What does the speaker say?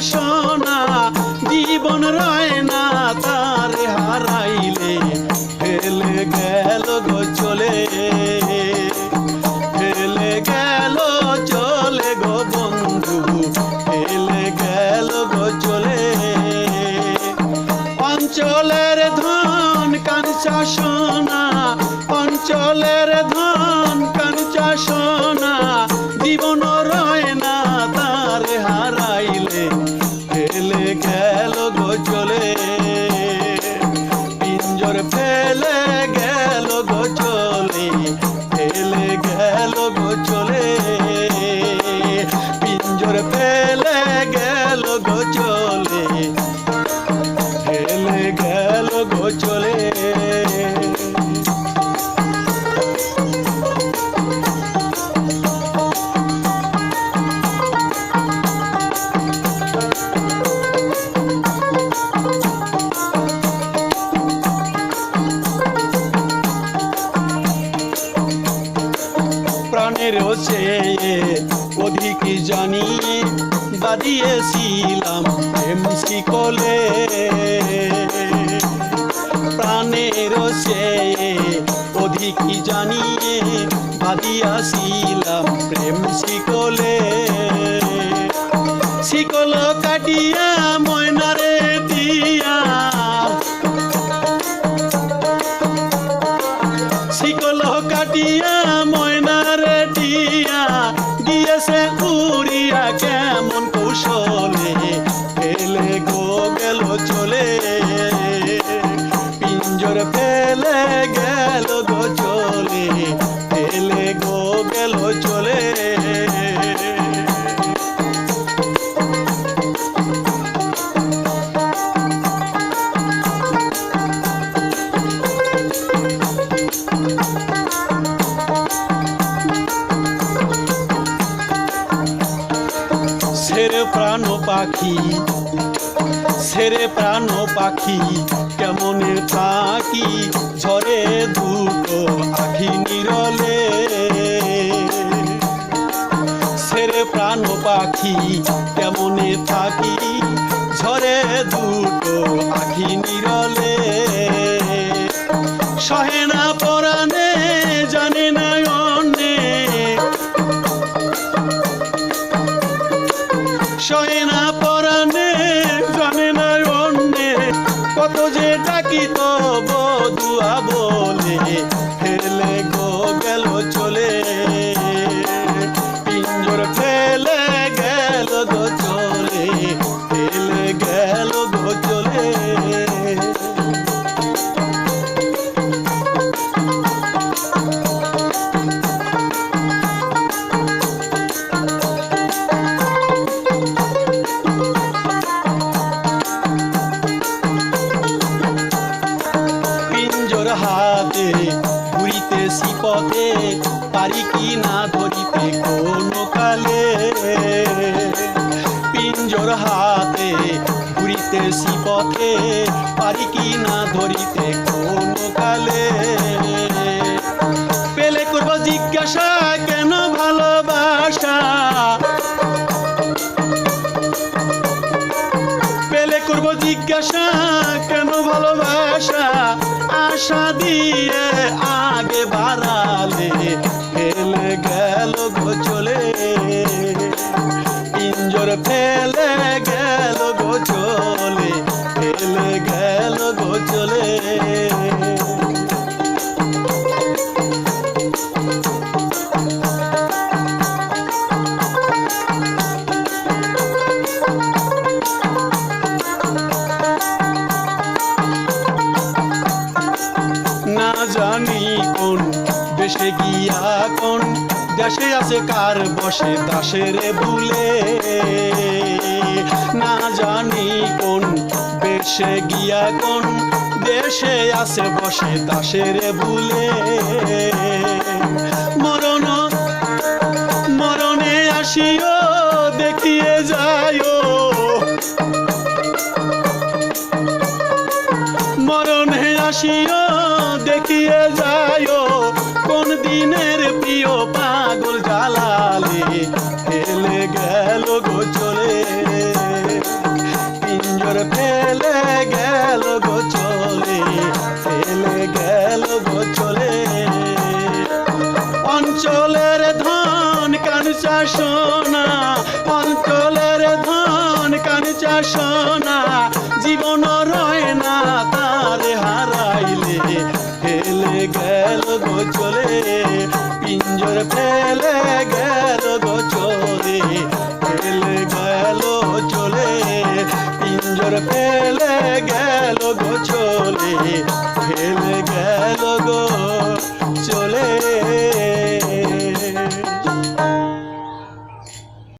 সোনা জীবন রয় না, তার হারাইলে ফেলে গেল গো চলে। ফেলে গেল, চলে গো বন্ধু, ফেলে গেল গো চলে। অঞ্চলের ধন কাঞ্চা সোনা অঞ্চলের ধন কাঞ্চা সোনা জীবন পিঞ্জর ফেলে প্রাণের চেয়ে অধিক জানি বাদিয়েছিলাম এমসি কোলে। প্রাণের চেয়ে অধিক জানি বাদিয়াছিলাম প্রেম শিকলে শিকল কাটিয়া ময়নারে দিয়া E dia seguro. প্রাণ পাখি, ছেড়ে প্রাণ পাখি, কেমনে থাকি? ঝরে দুটো আখি নিরলে। ছেড়ে প্রাণ পাখি, কেমনে থাকি? ঝরে দুটো আখি নিরলে। সহে না পরাণে জানে কত যে ডাকি তো হাতে, ঘুরিতেছি পথে, পারি কি না ধরিতে কোনো কালে? পিঞ্জর হাতে, ঘুরিতেছি পথে, পারি কি না ধরিতে কোনো কালে? জিজ্ঞাসা কেন ভালোবাসা? আশা দিয়ে আগে বাড়ালে, ফেলে গেল গো চলে। পিঞ্জর ফেলে গেল গো চলে, ফেলে গেল গো চলে। গিয়া কোন দেশে আছে কার বসে দাসের ভুলে? না জানি কোন দেশে গিয়া কোন দেশে আছে বসে দাসের ভুলে। মরণ, মরণে আসিও, দেখিয়ে যাইও। মরণে আসিও, দেখিয়ে যাইও। কোন দিনের প্রিয় পাগল জালালে? ফেলে গেল গো চলে। পিঞ্জর ফেলে গেল গো চলে। ফেলে গেল গো চলে। অঞ্চলের ধন কানসা সোনা, অঞ্চলের ধন কানসা সোনা। গোচলে পিঞ্জর ফেলে গেল গোচলে ফেলে গেল চলে পিঞ্জর ফেলে গেল গোচলে